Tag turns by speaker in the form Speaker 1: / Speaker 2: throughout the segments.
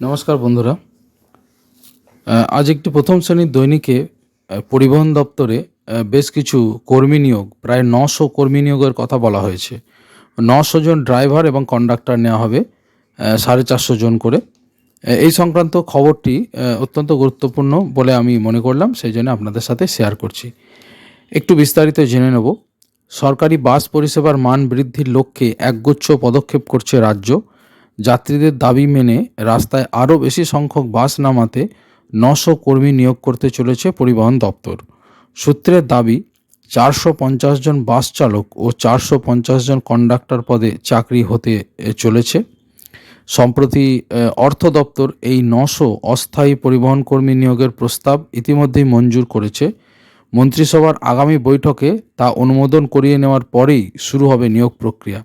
Speaker 1: নমস্কার বন্ধুরা। আজ একটি প্রথম শ্রেণির দৈনিকে পরিবহন দপ্তরে বেশ কিছু কর্মী নিয়োগ, প্রায় নশো কর্মী নিয়োগের কথা বলা হয়েছে। নশো জন ড্রাইভার এবং কন্ডাক্টর নেওয়া হবে সাড়ে চারশো জন করে। এই সংক্রান্ত খবরটি অত্যন্ত গুরুত্বপূর্ণ বলে আমি মনে করলাম, সেই জন্য আপনাদের সাথে শেয়ার করছি। একটু বিস্তারিত জেনে নেব। সরকারি বাস পরিষেবার মান বৃদ্ধির লক্ষ্যে একগুচ্ছ পদক্ষেপ করছে রাজ্য। যাত্রীদের দাবি মেনে রাস্তায় আরও বেশি সংখ্যক বাস নামাতে নশো কর্মী নিয়োগ করতে চলেছে পরিবহন দপ্তর। সূত্রের দাবি, চারশো পঞ্চাশ জন বাস চালক ও চারশো পঞ্চাশ জন কন্ডাক্টর পদে চাকরি হতে চলেছে। সম্প্রতি অর্থ দপ্তর এই নশো অস্থায়ী পরিবহন কর্মী নিয়োগের প্রস্তাব ইতিমধ্যেই মঞ্জুর করেছে। মন্ত্রিসভার আগামী বৈঠকে তা অনুমোদন করিয়ে নেওয়ার পরেই শুরু হবে নিয়োগ প্রক্রিয়া।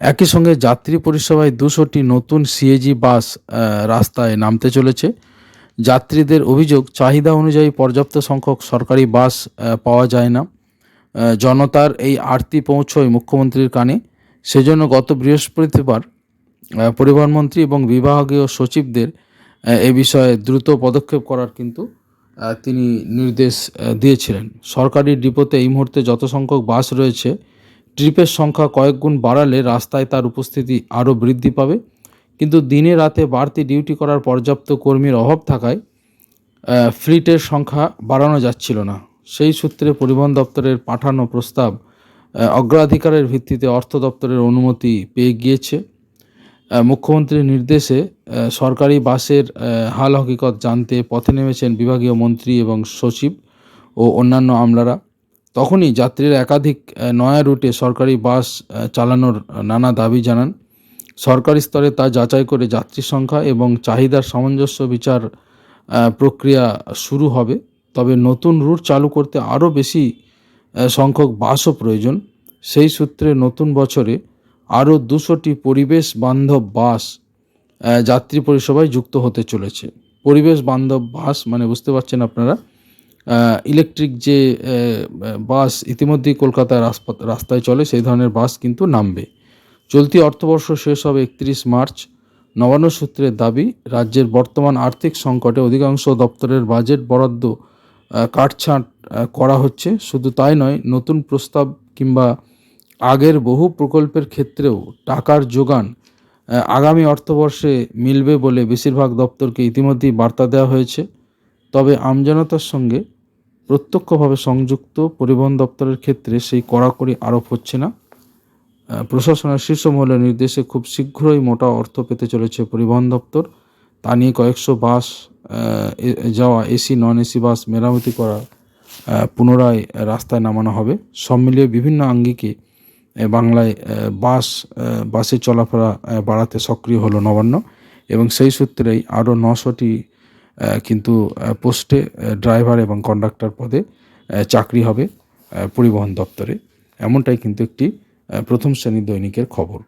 Speaker 1: একই সঙ্গে যাত্রী পরিষেবায় দুশোটি নতুন সিএজি বাস রাস্তায় নামতে চলেছে। যাত্রীদের অভিযোগ, চাহিদা অনুযায়ী পর্যাপ্ত সংখ্যক সরকারি বাস পাওয়া যায় না। জনতার এই আরতি পৌঁছয় মুখ্যমন্ত্রীর কানে। সেজন্য গত বৃহস্পতিবার পরিবহন মন্ত্রী এবং বিভাগীয় সচিবদের এ বিষয়ে দ্রুত পদক্ষেপ করার কিন্তু তিনি নির্দেশ দিয়েছিলেন। সরকারি ডিপোতে এই মুহূর্তে যত সংখ্যক বাস রয়েছে ট্রিপের সংখ্যা কয়েক গুণ বাড়ালে রাস্তায় তার উপস্থিতি আরও বৃদ্ধি পাবে। কিন্তু দিনে রাতে বাড়তি ডিউটি করার পর্যাপ্ত কর্মীর অভাব থাকায় ফ্লিটের সংখ্যা বাড়ানো যাচ্ছিল না। সেই সূত্রে পরিবহন দপ্তরের পাঠানো প্রস্তাব অগ্রাধিকারের ভিত্তিতে অর্থ দপ্তরের অনুমতি পেয়ে গিয়েছে। মুখ্যমন্ত্রীর নির্দেশে সরকারি বাসের হাল হকিকত জানতে পথে নেমেছেন বিভাগীয় মন্ত্রী এবং সচিব ও অন্যান্য আমলারা। তখনই যাত্রীরা একাধিক নয়া রুটে সরকারি বাস চালানোর নানা দাবি জানান। সরকারি স্তরে তা যাচাই করে যাত্রী সংখ্যা এবং চাহিদার সামঞ্জস্য বিচার প্রক্রিয়া শুরু হবে। তবে নতুন রুট চালু করতে আরও বেশি সংখ্যক বাসও প্রয়োজন। সেই সূত্রে নতুন বছরে আরও দুশোটি পরিবেশ বান্ধব বাস যাত্রী পরিষেবায় যুক্ত হতে চলেছে। পরিবেশ বান্ধব বাস মানে বুঝতে পারছেন আপনারা? ইলেকট্রিক যে বাস ইতিমধ্যেই কলকাতার রাস্তা- রাস্তায় চলে, সেই ধরনের বাস কিন্তু নামবে। চলতি অর্থবর্ষ শেষ হবে একত্রিশ মার্চ। নবান্ন সূত্রের দাবি, রাজ্যের বর্তমান আর্থিক সংকটে অধিকাংশ দপ্তরের বাজেট বরাদ্দ কাটছাঁট করা হচ্ছে। শুধু তাই নয়, নতুন প্রস্তাব কিংবা আগের বহু প্রকল্পের ক্ষেত্রেও টাকার যোগান আগামী অর্থবর্ষে মিলবে বলে বেশিরভাগ দপ্তরকে ইতিমধ্যেই বার্তা দেওয়া হয়েছে। তবে আমজনতার সঙ্গে প্রত্যক্ষভাবে সংযুক্ত পরিবহন দপ্তরের ক্ষেত্রে সেই কড়াকড়ি আরোপ হচ্ছে না। প্রশাসনের শীর্ষ মহলের নির্দেশে খুব শীঘ্রই মোটা অর্থ পেতে চলেছে পরিবহন দপ্তর। তা নিয়ে কয়েকশো বাস যাওয়া এসি নন এসি বাস মেরামতি করা পুনরায় রাস্তায় নামানো হবে। সব মিলিয়ে বিভিন্ন আঙ্গিকে বাংলায় বাস বাসে চলাফেরা বাড়াতে সক্রিয় হলো নবান্ন। এবং সেই সূত্রেই আরও নশোটি কিন্তু পোস্টে ড্রাইভার এবং কন্ডাক্টর পদে চাকরি হবে পরিবহন দপ্তরে। এমনটাই কিন্তু একটি প্রথম শ্রেণির দৈনিকের খবর।